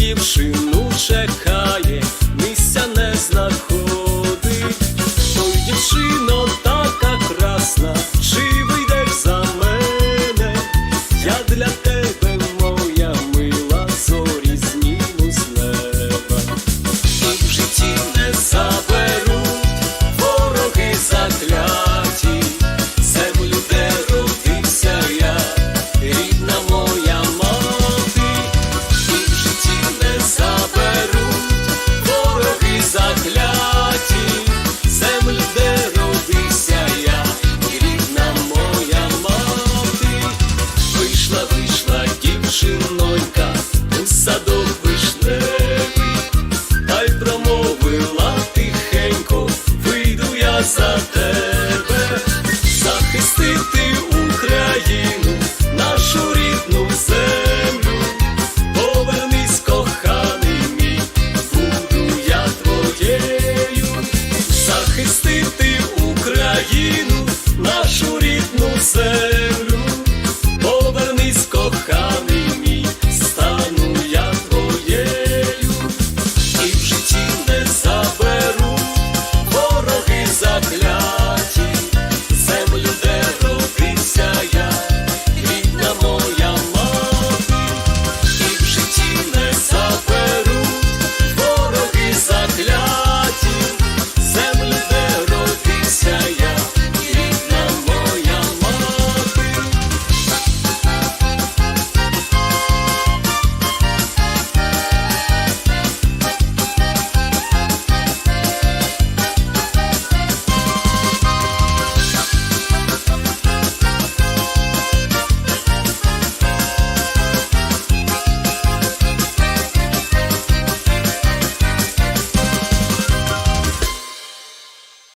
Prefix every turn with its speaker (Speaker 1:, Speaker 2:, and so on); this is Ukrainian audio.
Speaker 1: дівчину чекав. захистити Україну, нашу рідну землю, повернись, коханий мій, буду я твоєю, захистити Україну, нашу рідну землю.